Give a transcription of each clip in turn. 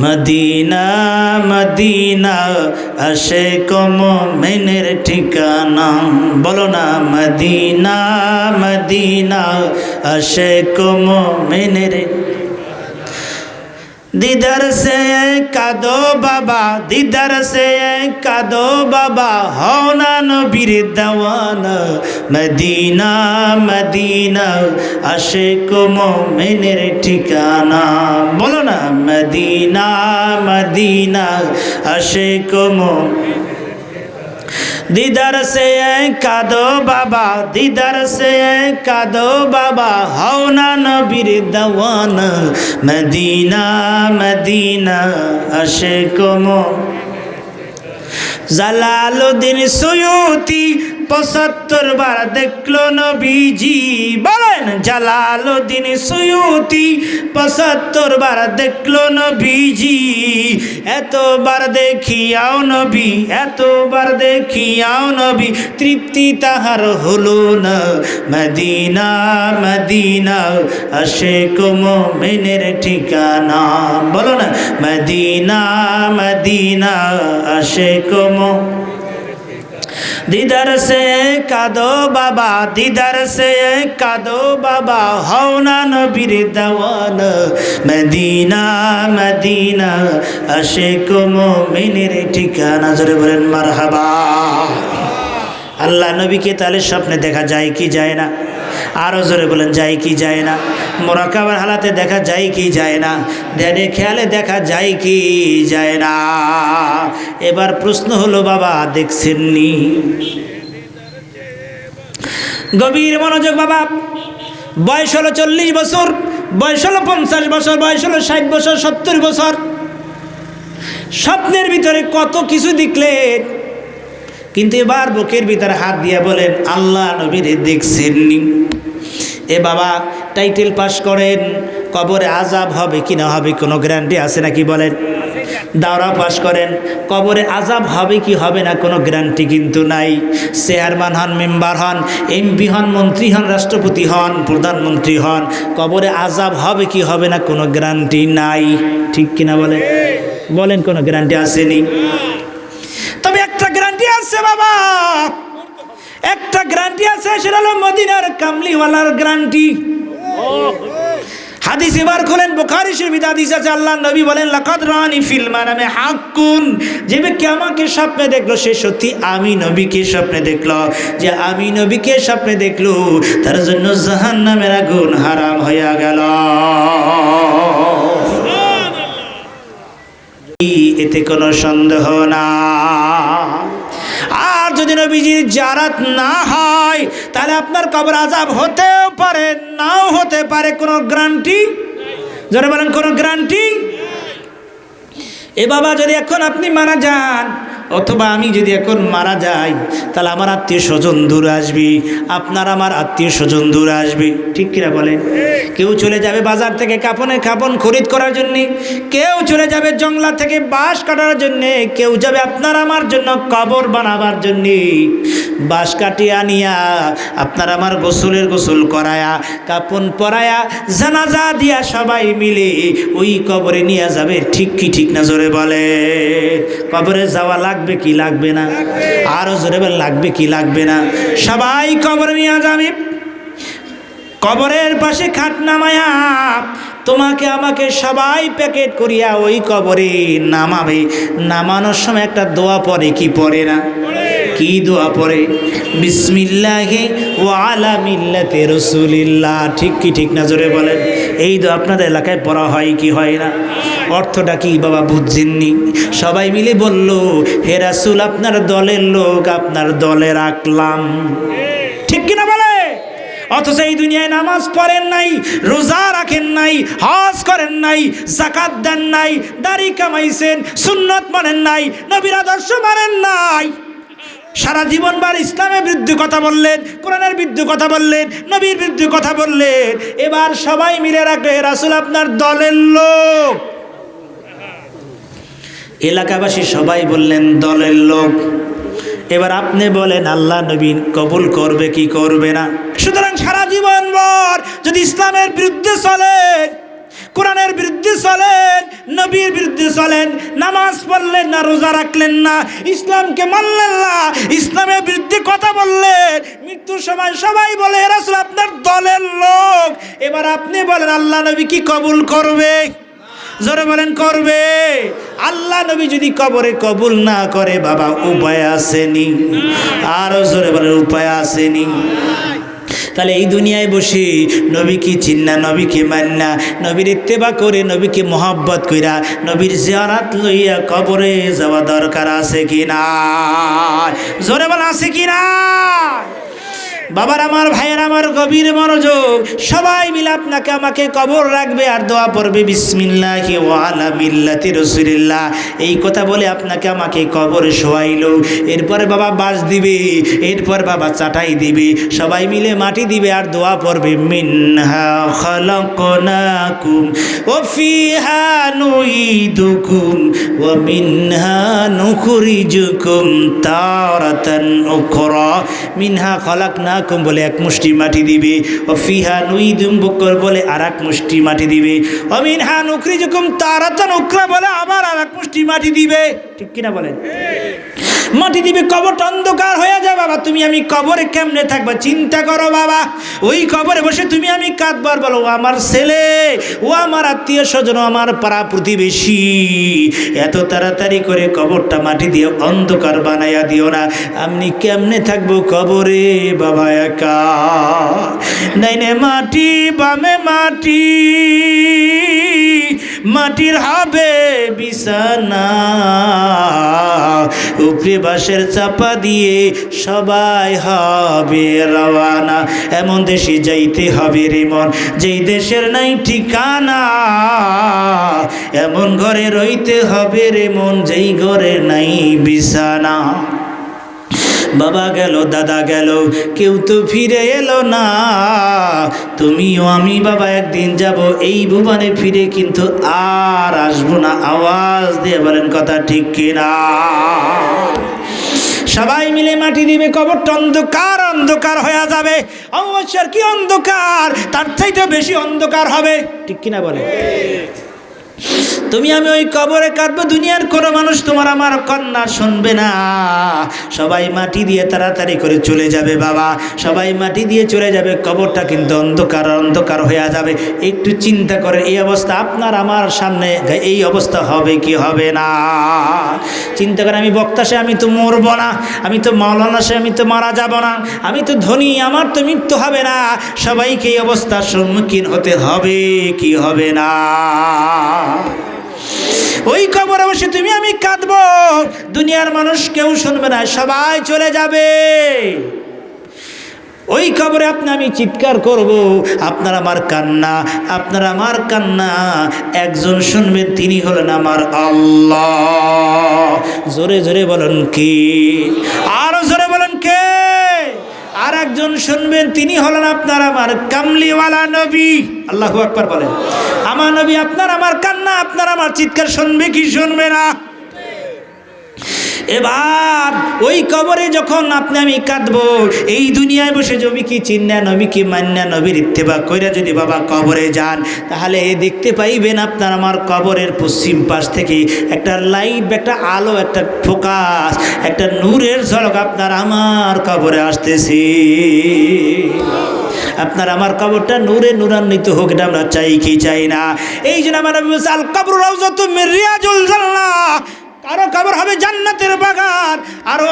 Medina Medina আসে কম মেনের ঠিকানা। বলো না, মদিনা মদিনা আসে কম মেনের দিদার সে কাদো বাবা, দিদার সে কাদো বাবা, হও না নবীর দেওয়ানা। মদিনা মদিনা আসে কোমো মেনের ঠিকানা। বলো না, মদিনা মদিনা আসে কোমো দিদার সে কাদো বাবা, দিদার সে কাদো বাবা, হও না নবীর দওয়ান। মদিনা মদিনা আসে কমো জালালুদ্দিন সৈয়তি পঁচাত্তর বার দেখল নবীজি। বলেন জালাল জালালুদ্দিন সৈয়তি পঁচাত্তর বার দেখল নবীজি। এতবার দেখিয়াও নবী, এতবার দেখিয়াও নবী, তৃপ্তি তাহার হলো না। মদিনা মদিনা আসে কোমো মেনের ঠিকানা। বলো না, মদিনা মদিনা আসে কোমো দিদার সে কাদো বাবা, দিদার সে কাদো বাবা, হও না নবীর দেওয়ান। মদিনা মদিনা আশে কোমো মিনের ঠিকানা, জোরে বলেন, মারহাবা। আল্লাহ নবীকে তাহলে স্বপ্নে দেখা যায় কি যায় না? আরও জোরে বলেন, যায় কি যায় না? মোরাকাবার হালাতে দেখা যায় কি যায় না, ধ্যানে খেয়ালে দেখা যায় কি যায় না। এবার প্রশ্ন হলো, বাবা, দেখছেননি? গভীর মনোযোগ, বাবা, বয়স হলো চল্লিশ বছর, বয়স হলো পঞ্চাশ বছর, বয়স হলো ষাট বছর, সত্তর বছর। স্বপ্নের ভিতরে কত কিছু দেখলেন, কিন্তু এবার বুকের ভিতরে হাত দিয়ে বলেন, আল্লাহ নবীরে দেখছেননি। এ বাবা টাইটেল পাস করেন, কবরে আজাব হবে কি না হবে কোনো গ্যারান্টি আছে নাকি বলেন? দাওরা পাস করেন, কবরে আজাব হবে কি হবে না কোনো গ্যারান্টি কিন্তু নাই। চেয়ারম্যান হন মেম্বার হন এমপি হন, মন্ত্রী হন, রাষ্ট্রপতি হন, প্রধানমন্ত্রী হন, কবরে আজাব হবে কি হবে না কোনো গ্যারান্টি নাই। ঠিক কিনা বলেন? বলেন কোনো গ্যারান্টি আসেনি। তবে একটা গ্যারান্টি আছে বাবা। একটা গ্যারান্টি আছে, সেটা হলো মদিনার কামলিওয়ালার গ্যারান্টি হাদিস এবার খোলেন, বুখারী শরীফ হাদিস আছে, আল্লাহ নবী বলেন, লাকাদ রানি ফিল মানামে হাক্কুন। যে ব্যক্তি আমাকে স্বপ্নে দেখল, সে সত্যি আমি নবীকে স্বপ্নে দেখল। যে আমি নবীকে স্বপ্নে দেখল, তার জন্য জাহান্নামের আগুন হারাম হইয়া গেল। এতে কোনো সন্দেহ না যদি নবীজির জারাত না হয়, তাহলে আপনার কবর আজাব হতেও পারে, নাও হতে পারে, কোনো গ্রান্টি যারা বলেন, কোনো গ্রান্টি এ বাবা, যদি এখন আপনি মারা যান অথবা আমি যদি এখন মারা যাই, তাহলে আমার আত্মীয় স্বজন দূরে আসবি, আপনার আমার আত্মীয় স্বজন দূরে আসবে। ঠিক কিনা বলেন? কেউ চলে যাবে বাজার থেকে কাপনে কাপন খরিদ করার জন্যে, কেউ চলে যাবে জংলা থেকে বাঁশ কাটার জন্যে, কেউ যাবে আপনার আমার জন্য কবর বানাবার জন্যে। বাঁশ কাটিয়ে আনিয়া আপনার আমার গোসলের গোসল করায়া কাপন পরায়া, জানাজা দিয়া সবাই মিলে ওই কবরে নিয়ে যাবে। ঠিক কি ঠিক না জোরে বলে? কবরে যাওয়া লাগবে কি লাগবে না? আরও জোরে লাগবে কি লাগবে না? সবাই কবরে নিয়ে যাবে কবরের পাশে খাট নামায়া তোমাকে আমাকে সবাই প্যাকেট করিয়া ওই কবরে নামাবে। নামানোর সময় একটা দোয়া পরে কি পড়ে না? কি দোয়া পড়ে? বিসমিল্লাহি ও আলা মিল্লাতে রসুলিল্লাহ। ঠিক কি, ঠিক না, জোরে বলেন? এই দোয়া আপনাদের এলাকায় পড়া হয় কি হয় না? অর্থটা কি বাবা, বুঝছেননি? সবাই মিলে বলল, হে রাসুল, আপনার দলের লোক আপনার দলে রাখলাম। অথচ এই দুনিয়ায় নামাজ পড়েন নাই, রোজা রাখেন নাই, হজ করেন নাই জাকাত দেন নাই, দাড়ি কামাইছেন, সুন্নত মানেন নাই, নবীর আদর্শ মানেন নাই। সারা জীবন বার ইসলামের বিরুদ্ধে কথা বললেন, কোরআনের বিরুদ্ধে কথা বললেন, নবীর বিরুদ্ধে কথা বললেন, এবার সবাই মিলে রাখলে রাসুল আপনার দলের লোক। এলাকাবাসী সবাই বললেন, দলের লোক। এবার আপনি বলেন, আল্লাহ নবীন কবুল করবে কি করবে না? সুতরাং সারা জীবন ভর যদি ইসলামের বিরুদ্ধে চলে কোরআনের বিরুদ্ধে চলেন, নবীর বিরুদ্ধে চলেন, নামাজ পড়লেন না, রোজা রাখলেন না, ইসলামকে মানলেন না, ইসলামের বিরুদ্ধে কথা বললেন, মৃত্যুর সময় সবাই বলে রাসূল, আপনার দলের লোক। এবার আপনি বলেন, আল্লাহ নবী কি কবুল করবে? জোরে বলেন, করবে। আল্লাহ নবী যদি কবরে কবুল না করে, বাবা, উপায় আসেনি। আরও জোরে বলেন, উপায় আসেনি। তাহলে এই দুনিয়ায় বসে নবীকে চিন্না নবীকে মান্না, নবীর ইত্তেবা করে নবীকে মোহাব্বত কইরা, নবীর জিয়ারাত লইয়া কবরে যাওয়া দরকার আছে কি না জোরে বল আছে কি না বাবার আমার, ভাইয়ের আমার গভীর মনোযোগ, সবাই মিলে আপনাকে, আমাকে কবর রাখবে আর দোয়া পড়বে, বিসমিল্লাহ এই কথা বলে আপনাকে, আমাকে কবর শোয়াইল। এরপরে বাবা বাস দিবে, এরপর বাবা চাটাই দিবে। সবাই মিলে মাটি দিবে আর দোয়া পড়বে, মিনহা খালাকনাকুম, ও ওয়া মিনহা মিনহা খালাকনাকুম বলে এক মুষ্টি মাটি দিবে। ও ফিহা নুইদুম বকর বলে আর এক মুষ্টি মাটি দিবে। ও যখন তারা তারাতান উকরা বলে আবার আর এক মুষ্টি মাটি দিবে। ঠিক কিনা বলেন? মাটি দিবে, কবরটা অন্ধকার হয়ে যায়, বাবা। তুমি আমি কবরে কেমনে থাকবা? চিন্তা করো, বাবা। ওই কবরে বসে তুমি আমি কাঁদবার, বলো, ও আমার ছেলে, ও আমার আত্মীয় স্বজন আমার পাড়া প্রতিবেশী। এত তাড়াতাড়ি করে কবরটা মাটি দিয়ে অন্ধকার বানাইয়া দিও না। আপনি কেমনে থাকব কবরে, বাবা একা? নাইনে মাটি, বামে মাটি। মাটির হবে বিছানা। উপরে বাঁশের চাপা দিয়ে সবাই হবে রওয়ানা। এমন দেশে যাইতে হবে রে মন, যেই দেশের নাই ঠিকানা। এমন ঘরে রইতে হবে রে মন, যেই ঘরে নাই বিছানা। বাবা গেল, দাদা গেল, কেউ তো ফিরে এলো না। তুমিও আমি, বাবা, একদিন যাব, এই ভুবনে ফিরে কিন্তু আর আসব না। আওয়াজ দিয়ে বলেন, কথা ঠিক কিনা? সবাই মিলে মাটি দিবে কবরটা, অন্ধকার অন্ধকার হয়ে যাবে। অবশ্যই কি অন্ধকার? তার চাইতে বেশি অন্ধকার হবে। ঠিক কিনা বলে তুমি আমি ওই কবরে কাটবো দুনিয়ার কোনো মানুষ তোমার আমার কন্যা শুনবে না। সবাই মাটি দিয়ে তাড়াতাড়ি করে চলে যাবে বাবা। সবাই মাটি দিয়ে চলে যাবে, কবরটা কিন্তু অন্ধকার অন্ধকার হয়ে যাবে। একটু চিন্তা করে, এই অবস্থা আপনার আমার সামনে, এই অবস্থা হবে কি হবে না? চিন্তা করে, আমি বক্তা সে, আমি তো মরবো না। আমি তো মাওলানা সে, আমি তো মারা যাব না। আমি তো ধনী, আমার তো মৃত্যু হবে না। সবাইকে এই অবস্থার সম্মুখীন হতে হবে কি হবে না? ওই কবরে বসে তুমি, আমি কাঁদবো। দুনিয়ার মানুষ কেউ শুনবে না, সবাই চলে যাবে। ওই কবরে আপনি, আমি চিৎকার করব, আপনার আমার কান্না, আপনার আমার কান্না। একজন শুনবেন তিনি হলেন আমার আল্লাহ। জোরে জোরে বলেন কি? আরও জোরে বলেন কে? আর একজন শুনবেন, তিনি হলেন আপনার আমার কামলিওয়ালা নবী। আল্লাহ আকবার বলেন। আমার নবী, আপনার আমার কান্না, আপনার আমার চিৎকার শুনবে কি শুনবে না? এবার ওই কবরে যখন আপনি, আমি কাঁদবো, এই দুনিয়ায় বসে জমি কি চিন্না নবী কি মান্না নবীর ইত্তেবা কইরা যদি বাবা কবরে যান, তাহলে দেখতে পাইবেন আপনার আমার কবরের পশ্চিম পাশ থেকে একটা লাইট, একটা আলো, একটা ফোকাস, একটা নূরের ঝলক আপনার আমার কবরে আসতেছে। আপনার আমার কবরটা নূরে নূরান্বিত হোক, এটা আমরা চাই কি চাই না? এই জন্য আমার আল কবর রাউজাত মির রিয়াজুল জান্নাহ। কারও কবর হবে জান্নাতের বাগান, আরও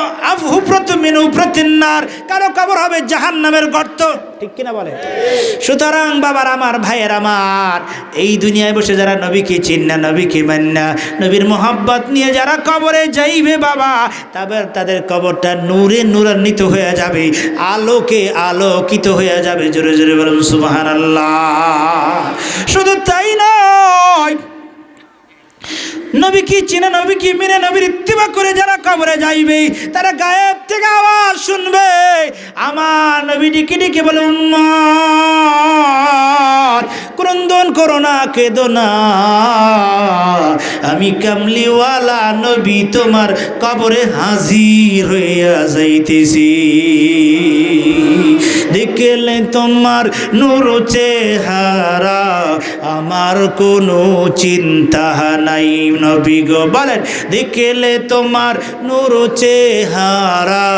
হুপ্রত মিন উপ্রতিন্নার কারও কবর হবে জাহান্নামের গর্ত। ঠিক কিনা বলে? সুতরাং বাবার আমার, ভাইয়ের আমার, এই দুনিয়ায় বসে যারা নবীকে চিন্না, নবীকে মান্না, নবীর মোহাব্বত নিয়ে যারা কবরে যাইবে বাবা তারপর তাদের কবরটা নূরে নূরান্বিত হয়ে যাবে, আলোকে আলোকিত হয়ে যাবে। জোরে জোরে বলুন আল্লাহ শুধু তাই নয় নবী কি চিনে, নবী কি মিনে, নবীর ইত্তিবা করে যারা কবরে যাইবে, তারা গায়েব থেকে আওয়াজ শুনবে। আমার নবী ডিকে ডিকে বলে ক্রন্দন করো না, কেঁদো না। আমি কামলিওয়ালা নবী তোমার কবরে হাজির হইয়া যাইতেছি। দেখলে তোমার নূর চেহারা। আমার কোনো চিন্তা নাই, নবী গো, বলেন, দেখলে তোমার নূর চেহারা।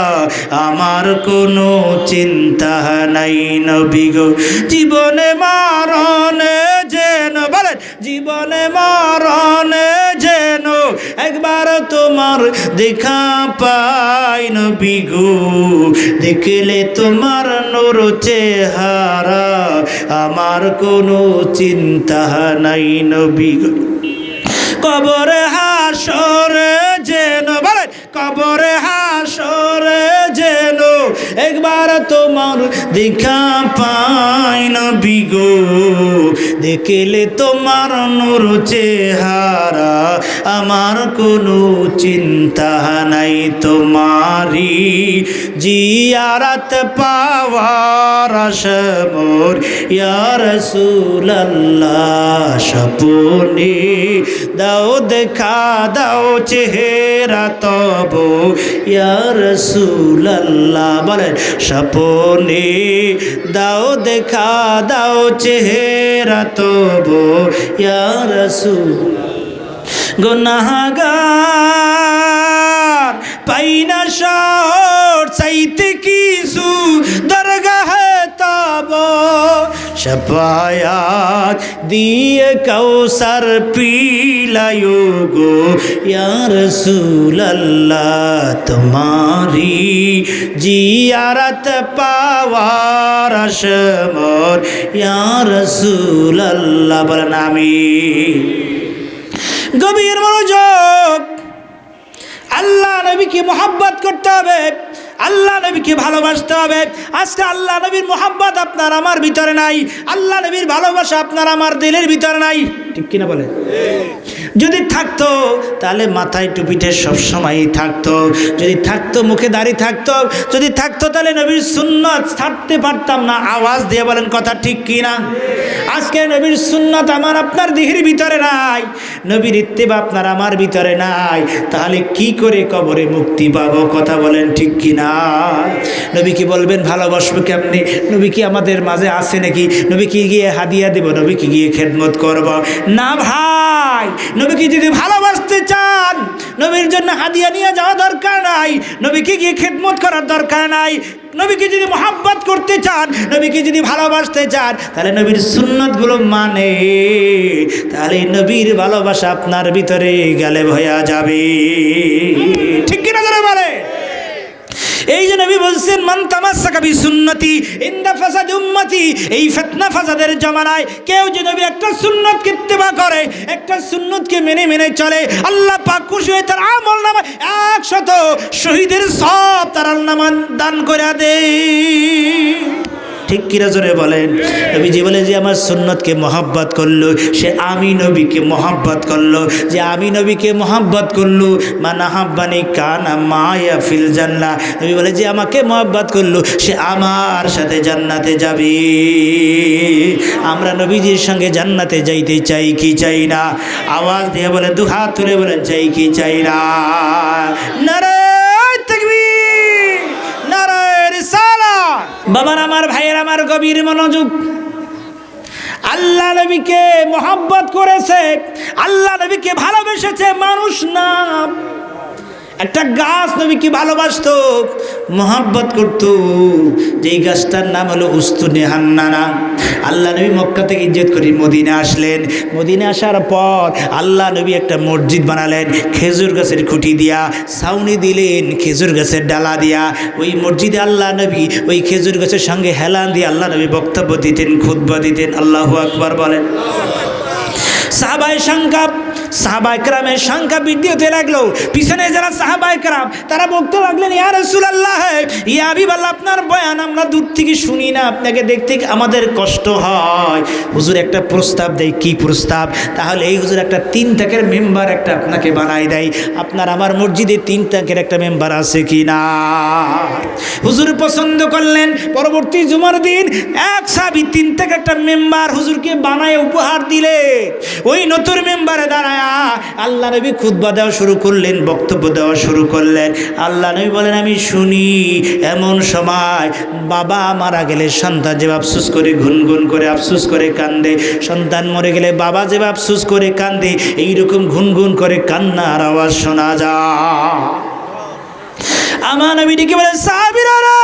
আমার কোনো চিন্তা নাই, নবী গো। জীবনে মারণে যেন, বলেন, জীবনে মারণে যেন একবার তোমার দেখা পাই, নবী গো। দেখলে তোমার নূর চেহারা, আমার কোনো চিন্তা নাই নবী গো। কবরে হাসরে যেন, বলেন, কবরে হাসরে যেন, একবার তোমার দেখা পাই না বিগো দেখলে তোমার নূর চেহারা, আমার কোনো চিন্তা নাই তোমারি জিয়ারত পাওয়ার আসমোর ইয়ার সুল্লাহ সপনে দাও দেখা, দাও চেহারা তব ইয়ার সুল্লাহ বলেন সপনে দাও দেখা, দাও চেহারা তব ইয়ার সুল গুনাহগার পাইনা শহর, চাইতে কিছু দরগাহে তব। শপায়াত দিয়ে কৌসর পিলায়ো গো ইয়ার সুল্লাহ তোমারি জিয়ারত পাওয়ার সমর ইয়ার সুল্লাহ বলেন আমি গভীর মনোযোগ আল্লাহ নবীকে মোহাব্বত করতে হবে। আল্লাহ নবীকে ভালোবাসতে হবে। আজকে আল্লাহ নবীর মোহাম্মত আপনার আমার ভিতরে নাই। আল্লাহ নবীর ভালোবাসা আপনার আমার দিলের ভিতরে নাই। ঠিক কিনা বলে যদি থাকতো, তাহলে মাথায় টুপিটে সবসময়ই থাকতো। যদি থাকতো, মুখে দাড়ি থাকতো। যদি থাকতো, তাহলে নবীর সুন্নত ছাড়তে পারতাম না। আওয়াজ দিয়ে বলেন কথা ঠিক কি না আজকে নবীর সুন্নত আমার আপনার দেহের ভিতরে নাই। নবীর ইত্তেবা আপনার আমার ভিতরে নাই। তাহলে কি করে কবরে মুক্তি পাবো? কথা বলেন ঠিক কি না নবী কি বলবেন, ভালোবাসবো কেমনি? নবী কি আমাদের মাঝে আছে নাকি? নবী কি গিয়ে হাদিয়া দেব? নবী কি গিয়ে খেদমত করব? না ভাই নবীকে যদি ভালোবাসতে চান, নবীর জন্য হাদিয়া নিয়ে যাওয়া দরকার নাই নবীকে গিয়ে খেদমত করার দরকার নাই নবীকে যদি মহাব্বত করতে চান নবীকে যদি ভালোবাসতে চান, তাহলে নবীর সুন্নতগুলো মানে তাহলে নবীর ভালোবাসা আপনার ভিতরে গেলে ভয়া যাবে। ঠিক কিনা ধরে বলে এই যে নবী বলছেন, মান কবি সুন্নতি ইন্দা ফাসাদ উম্মতি এই ফিতনা ফাসাদের জমানায় কেউ যে নবী একটা সুন্নত কৃত্তিবা করে, একটা সুন্নতকে মেনে মেনে চলে, আল্লাহ পাক খুশি হয়ে তার আমল নামা একশত শহীদের সব তার নামান দান করে দেয় ঠিক কিরা জোরে বলেন? নবীজি বলে যে, আমার সুন্নতকে মহাব্বত করল, সে আমি নবীকে মহাব্বত করল, যে আমি নবীকে মহাব্বত করল মানা হাব্বানি কানা মায়া ফিল জান্না। নবী বলে যে, আমাকে মহাব্বত করল, সে আমার সাথে জান্নাতে যাবে। আমরা নবীজির সঙ্গে জান্নাতে যাইতে চাই কি চাই না? আওয়াজ দিয়ে বলে দু হাত তুলে বলেন, চাই কি চাই না? নারায় বাবার, আমার ভাইয়ের, আমার গভীর মনোযোগ। আল্লাহ নবীকে মোহাব্বত করেছে, আল্লাহ নবীকে ভালোবেসেছে মানুষ না। একটা গাছ নবীকে ভালোবাসতো? মোহাব্বত করতো। যেই গাছটার নাম হলো উস্তুনে হান্নানা। আল্লাহ নবী মক্কা থেকে ইজ্জত করে মদিনে আসলেন। মদিনে আসার পর আল্লাহ নবী একটা মসজিদ বানালেন, খেজুর গাছের খুঁটি দিয়া, ছাউনি দিলেন, খেজুর গাছের ডালা দিয়া। ওই মসজিদে আল্লাহ নবী ওই খেজুর গাছের সঙ্গে হেলান দিয়ে আল্লাহ নবী বক্তব্য দিতেন খুদ্া দিতেন। আল্লাহ আকবার বলেন। সাহাবায় সংখ্যা সাহাবাই ক্রামের সংখ্যা বৃদ্ধি হতে লাগল। পিছনে যারা সাহাবাই ক্রাম তারা বলতে লাগলেন, ইয়া রসুল আল্লাহ ইয়া আবিব আল্লাহ আপনার বয়ান আমরা দূর থেকে শুনি না, আপনাকে দেখতে আমাদের কষ্ট হয়। হুজুর একটা প্রস্তাব দেয়, কি প্রস্তাব? তাহলে এই হুজুর একটা তিন টাকের মেম্বার একটা আপনাকে বানাই দেয়। আপনার আমার মসজিদে তিন টাকের একটা মেম্বার আছে কি না হুজুর পছন্দ করলেন, পরবর্তী জুমার দিন এক সাবি তিন থেকে একটা মেম্বার হুজুরকে বানায় উপহার দিলে। ওই নতুন মেম্বারে দাঁড়ায় দাঁড়ায়া আল্লাহ নবী খুদ্া দেওয়া শুরু করলেন, বক্তব্য দেওয়া শুরু করলেন। আল্লাহ নবী বলেন, আমি শুনি, এমন সময় বাবা মারা গেলে সন্তান যে আফসুস করে ঘুনঘুন করে, আফসুস করে কান্দে। সন্তান মরে গেলে বাবা যে আফসুস করে কান্দে, এইরকম ঘুনঘুন করে কান্নার আওয়াজ শোনা যায়। আমার নবী ডেকে বলে সাহাবীরা রে,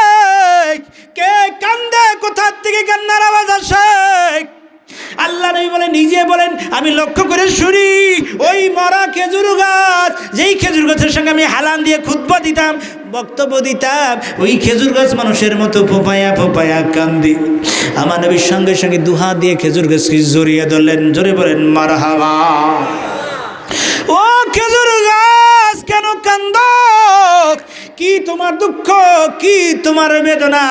কে কান্দে? কোথার থেকে কান্নার আওয়াজ আসে? আল্লাহ নবী বলে, নিজে বলেন, আমি লক্ষ্য করে শুনি, ওই মরা খেজুর গাছ, যেই খেজুর গাছের সঙ্গে আমি হালান দিয়ে খুতবা দিতাম, বক্তব্য দিতাম, ওই খেজুর গাছ মানুষের মতো ফোপায়া ফোপায়া কান্দি। আমার নবীর সঙ্গে সঙ্গে দুহাত দিয়ে খেজুর গাছকে জড়িয়ে ধরলেন, জোরে বলেন মার হাওয়া ও খেজুর গাছ, কেন কান্দ? কি তোমার দুঃখ? কি তোমার বেদনা?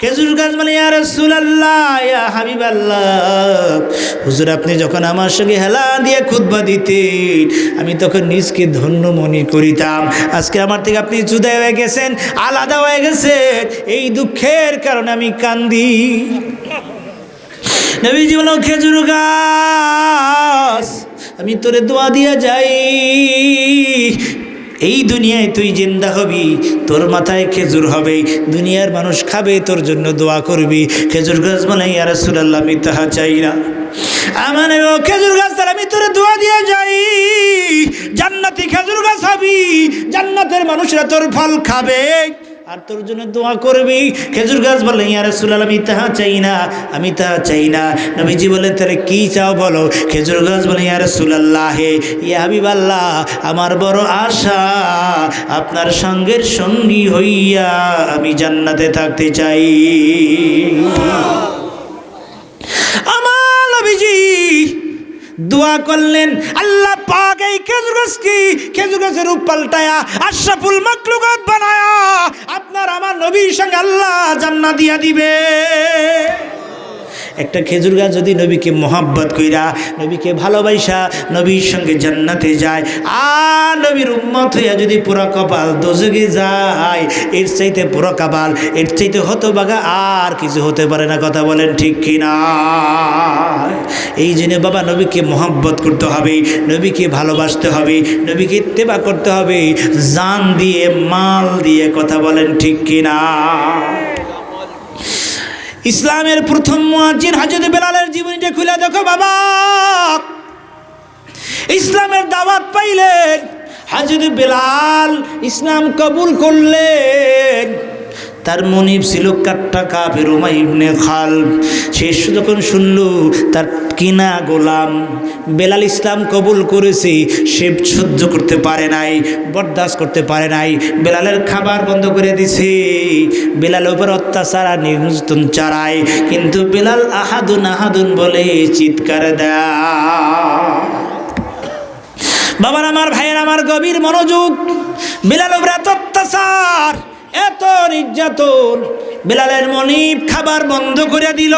খেজুর গাছ মানে আর সুলাল্লাহ হাবিব হুজুর, আপনি যখন আমার সঙ্গে হেলা দিয়ে খুদবা দিতেন, আমি তখন নিজকে ধন্য মনে করিতাম। আজকে আমার থেকে আপনি জুদা হয়ে গেছেন, আলাদা হয়ে গেছেন। এই দুঃখের কারণে আমি কান্দি। নবীজি বলো খেজুর গাছ, আমি তোরে দোয়া দিয়া যাই। এই দুনিয়ায় তুই জিন্দা হবি, তোর মাথায় খেজুর হবে, দুনিয়ার মানুষ খাবে, তোর জন্য দোয়া করবি। খেজুর গাছ মানে ইয়ার সুলাল্লাহ আমি তাহা চাই না। আমার ও খেজুর গাছ তার আমি তোর দোয়া দিয়ে যাই। জান্নাতি খেজুর গাছ হবি, জান্নাতের মানুষরা তোর ফল খাবে। আর তোর জন্য দোয়া করবি। খেজুর গাছ বলে, ইয়া রাসূলুল্লাহ, আমি তাহা চাই না, আমি তাহা চাই না। নবীজি বলে, তাহলে কি চাও বলো? খেজুর গাছ বলে, ইয়া রাসূলুল্লাহ, হে ইয়া হাবিবাল্লাহ, আমার বড় আশা, আপনার সঙ্গের সঙ্গী হইয়া আমি জান্নাতে থাকতে চাই। আমার নবীজি দোয়া করলেন, আল্লাহ পাক এই খেজুর গাছ কি? খেজুর গাছের রূপ পাল্টায়া আশরাফুল মাকলুকাত বানায়া আপনার আমার নবীর সঙ্গে আল্লাহ জান্না দিয়া দিবে। একটা খেজুর গাছ যদি নবীকে মোহাব্বত কইরা, নবীকে ভালোবাসা, নবীর সঙ্গে জান্নাতে যায়, আর নবীর উম্মত হইয়া যদি পুরা কপাল দোজগে যায়, এর চাইতে পুরো কপাল এর চাইতে হতবাগা আর কিছু হতে পারে না, কথা বলেন ঠিক কিনা? এই জন্য বাবা নবীকে মোহাব্বত করতে হবে, নবীকে ভালোবাসতে হবে, নবীকে ইত্তেবা করতে হবে, জান দিয়ে, মাল দিয়ে কথা বলেন ঠিক কিনা? ইসলামের প্রথম মুয়াজির হাজরত বেলালের জীবনীটা খুলে দেখো বাবা। ইসলামের দাওয়াত পাইলেন হাজরত বেলাল ইসলাম কবুল করলেন। তার মনিব ছিল কাট্টা কাফের উমাই ইবনে খাল। সে যখন শুনল, তার কিনা গোলাম বেলাল ইসলাম কবুল করেছে, সে সহ্য করতে পারে নাই, বরদাস্ত করতে পারে নাই, বেলালের খাবার বন্ধ করে দিছে। বেলাল উপর অত্যাচার আর নির্যাতন চারায় কিন্তু বেলাল আহাদুন আহাদুন বলে চিৎকার দেয়। বাবার, আমার ভাইয়ের, আমার গভীর মনোযোগ। বেলাল এত অত্যাচার। এত নির্যাতন বেলালের মনিব খাবার বন্ধ করে দিল।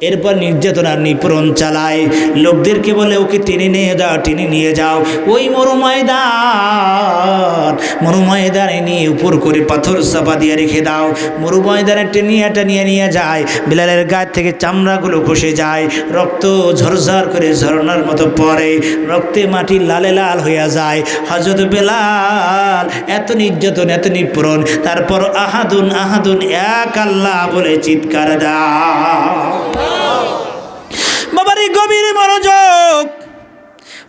এরপর নির্যাতন আর নিপূরণ চালায়। লোকদেরকে বলে, ওকে টেনে নিয়ে যাও, টেনে নিয়ে যাও। ওই মরু ময়দান মরু ময়দানে নিয়ে উপর করে পাথর চাপা দিয়ে রেখে দাও। মরু ময়দানে টেনিয়ে টেনিয়ে নিয়ে যায়। বিলালের গায়ে থেকে চামড়াগুলো খসে যায়। রক্ত ঝরঝর করে ঝরনার মতো পড়ে। রক্তে মাটি লালে লাল হইয়া যায়। হজরত বেলাল, এত নির্যাতন, এত নিপূরণ তারপর আহাদুন আহাদুন, এক আল্লাহ বলে চিৎকার দাও। গভীর মনোযোগ,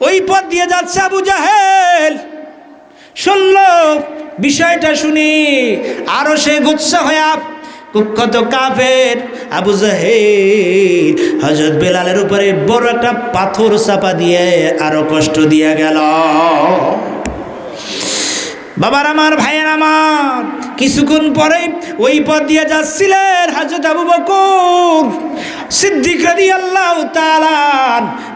ওই পথ দিয়ে যাচ্ছে আবু জাহেল। শুনল, বিষয়টা শুনি, আরও সে গুচ্ছা হয়া কুক্ষত কাফের আবু জাহেল। হজরত বেলালের উপরে বড় একটা পাথর চাপা দিয়ে আরও কষ্ট দিয়ে গেল। বাবার আমার, ভাইয়ের আমার, কিছুক্ষণ পরে ওই পথ দিয়ে যাচ্ছিলেন হাজরত আবু বকর। সিদ্দিক আল্লাহ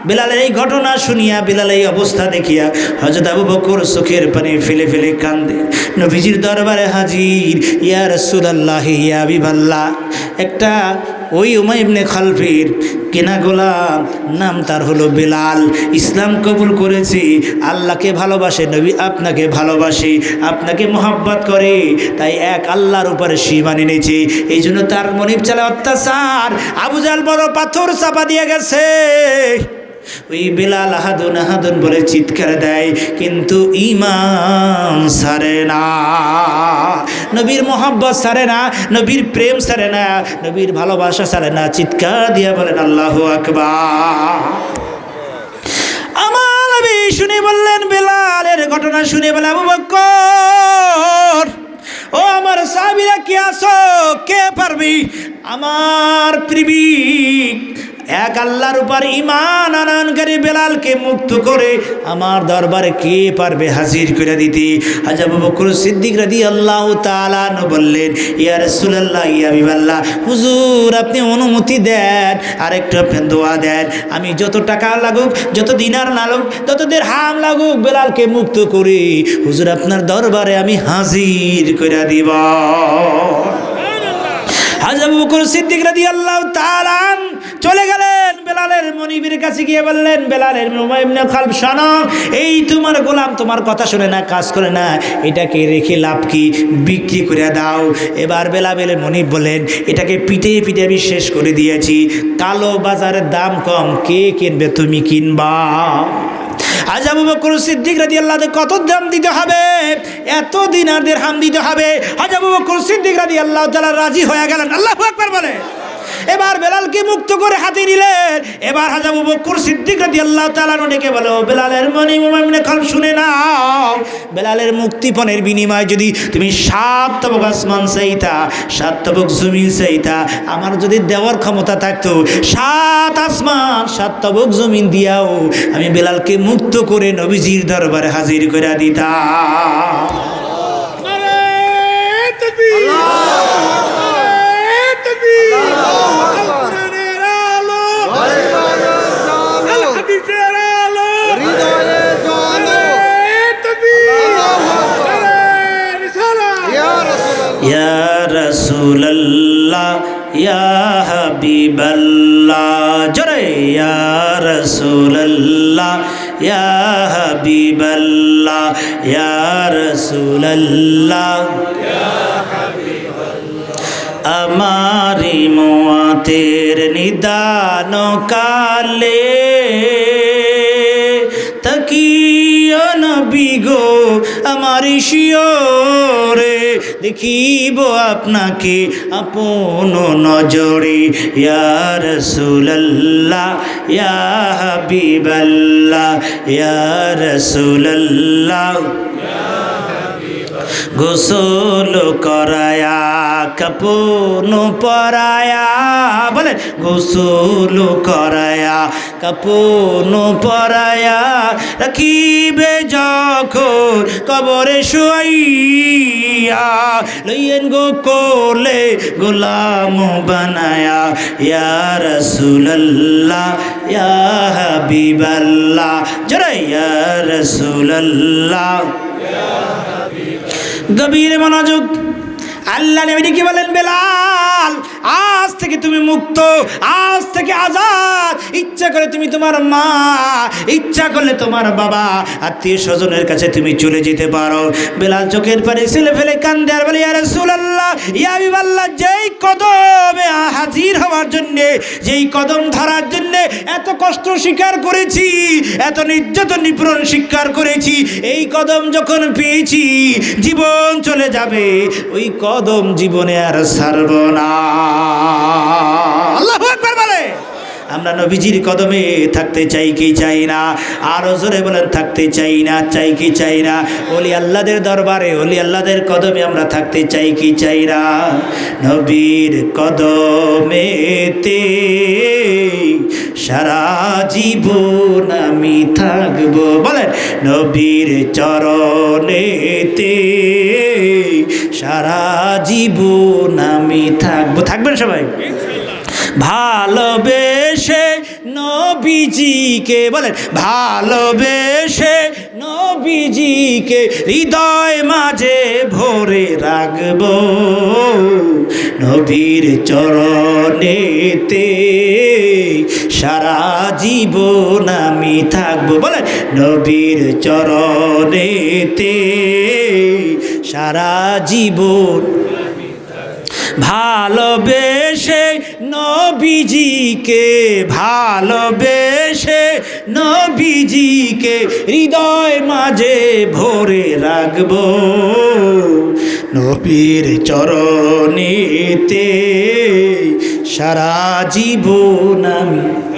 বিলালের এই ঘটনা শুনিয়া বিলালের এই অবস্থা দেখিয়া হজরত আবু বকর চোখের পানি ফেলে ফেলে কান্দে। নবীজির দরবারে হাজির, ইয়া সুদাল্লাহ ইয়া বিভাল্লাহ একটা ওই উমা ইবনে খালফির কেনা গোলাম, নাম তার হলো বেলাল। ইসলাম কবুল করেছি, আল্লাহকে ভালোবাসে, নবী আপনাকে ভালোবাসে, আপনাকে মোহাব্বত করে, তাই এক আল্লাহর উপরে সীমা এনেছে এই জন্য তার মনিব চালে অত্যাচার আবুজাল বড় পাথর চাপা দিয়ে গেছে। ওই বেলাল আহাদুন আহাদুন বলে চিৎকার দেয়, কিন্তু ইমান সারে না। নবীর মোহাব্বত সারে না, নবীর প্রেম সারে না, নবীর ভালোবাসা সারে না। চিৎকার দিয়ে বলেন, আল্লাহ আকবার। আমার শুনে বললেন, বেলালের ঘটনা শুনে বলে, আবু বক্কর, ও আমার সাবিরা কে আসো কে পারবি? আমার প্রিবিক এক আল্লাহর উপর ইমান আনয়নকারী বেলালকে মুক্ত করে আমার দরবারে কে পারবে হাজির করে দিতে? হাজার বকর সিদ্দিক রাদি আল্লাহ তালান বললেন, ইয়া রসুল্লাহ ইয়া বিবাল্লাহ হুজুর, আপনি অনুমতি দেন আর একটু আপনি দোয়া দেন। আমি যত টাকা লাগুক, যত দিনার না লাগুক দের হাম লাগুক, বেলালকে মুক্ত করি। হুজুর, আপনার দরবারে আমি হাজির করে দিব। বকর সিদ্দিক রাদি আল্লাহ তালান চলে গেলেন বেলালের মনিবের কাছে গিয়ে বললেন, বেলালের খাল শানা, এই তোমার গোলাম তোমার কথা শুনে না, কাজ করে না, এটাকে রেখে লাভ কি? বিক্রি করে দাও। এবার বেলাবেলের মনিব বলেন এটাকে পিটে পিটে আমি শেষ করে দিয়েছি। কালো বাজারের দাম কম, কে কিনবে তুমি কিনবা? আজ সিদ্দিক রাজি কত দাম দিতে হবে? এত দিনারদের হাম দিতে হবে। আল্লাহ রাজি হয়ে গেলেন। আল্লাহ একবার বলে এবার বেলালকে মুক্ত করে হাতে নিলেন। এবার হাজাবু বকর সিদ্দিক রাজি আল্লাহ তালা ডেকে বলো বেলালের মনি মোমাইমনে খাল শুনে নাও। বেলালের মুক্তিপণের বিনিময়ে যদি তুমি সাত তবক আসমান চাইতা সাত তবক জমিন চাইতা আমার যদি দেওয়ার ক্ষমতা থাকতো সাত আসমান সাত তবক জমিন দিয়াও আমি বেলালকে মুক্ত করে নবীজির দরবারে হাজির করে দিতা নারে তাকবীর আল কোরআনের আলো আল হাদিসের আলো হৃদয়ে জল নারে তাকবীর নারে রিসালাত ইয়া রাসূলুল্লাহ ইয়া রাসূলুল্লাহ ইয়া হাবিবাল্লাহ জোরে ইয়া রাসূলুল্লাহ ইয়া হাবিবাল্লাহ ইয়া রাসূলুল্লাহ আমারি মোয়াতের নিদান কালে তকিও নবী গো, আমার শিওরে দেখিব আপনাকে আপন নজরে ইয়ার রসুল্লাহ ইয়া হাবিবাল্লাহ ইয়ার রসুল্লাহ গোসল করায়া কাপুন পরায়া বলে গোসল করায়া কাপুন পরায়া রাখিবে যখন কবরে শুয়াইয়া, লইয়েন গো কোলে গোলাম বানায়া, ইয়া রসুল্লাহ ইয়া হাবিবাল্লাহ, জরা ইয়া রসুল্লাহ গভীর মনোযোগ আল্লাহ নবী কি বলেন, বেলাল, আজ থেকে তুমি মুক্ত, আজ থেকে আজাদ। ইচ্ছা করে তুমি তোমার মা, ইচ্ছা করলে তোমার বাবা, আত্মীয় স্বজনের কাছে তুমি চলে যেতে পারো। বেলাল চোখের পারে ছেলে ফেলে কান্দে আর বলে, ইয়া রাসূলুল্লাহ, ইয়া হাবিবাল্লাহ, যেই কদমে হাজির হওয়ার জন্য, যেই কদম ধরার জন্য এত কষ্ট স্বীকার করেছি, এত নির্যাতন নিপীড়ন স্বীকার করেছি, এই কদম যখন পেয়েছি, জীবন চলে যাবে, ওই কদম জীবনে আর ছাড়ব না। আমরা নবীজির কদমে থাকতে চাই কি চাই না? আরও জোরে বলেন, থাকতে চাই না, চাই কি চাই না? ওলি আল্লাহদের দরবারে ওলি আল্লাহদের কদমে আমরা থাকতে চাই কি চাই না? নবীর কদমেতে সারা জীবন আমি থাকব। বলেন, নবীর চরণেতে সারা জীবন আমি থাকব। থাকবেন সবাই? ভালোবেসে নবীজিকে বলেন, ভালোবেসে নবীজিকে হৃদয় মাঝে ভরে রাখব। নবীর চরণেতে সারা জীবন আমি থাকব। বলেন, নবীর চরণেতে সারা জীবন ভালোবেসে নবীজিকে ভালোবেসে নবীজিকে হৃদয় মাঝে ভরে রাখব। নবীর চরণেতে সারা জীবন আমি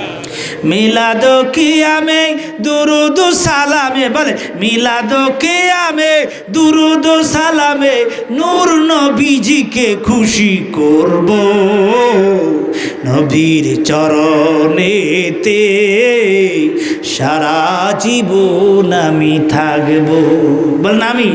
মিলাদ কিয়ামে দুরুদ সালামে, বলে, মিলাদ কিয়ামে দুরুদ সালামে নূর নবীজিকে খুশি করব। নবীর চরণেতে সারা জীবন আমি থাকব। বল না আমি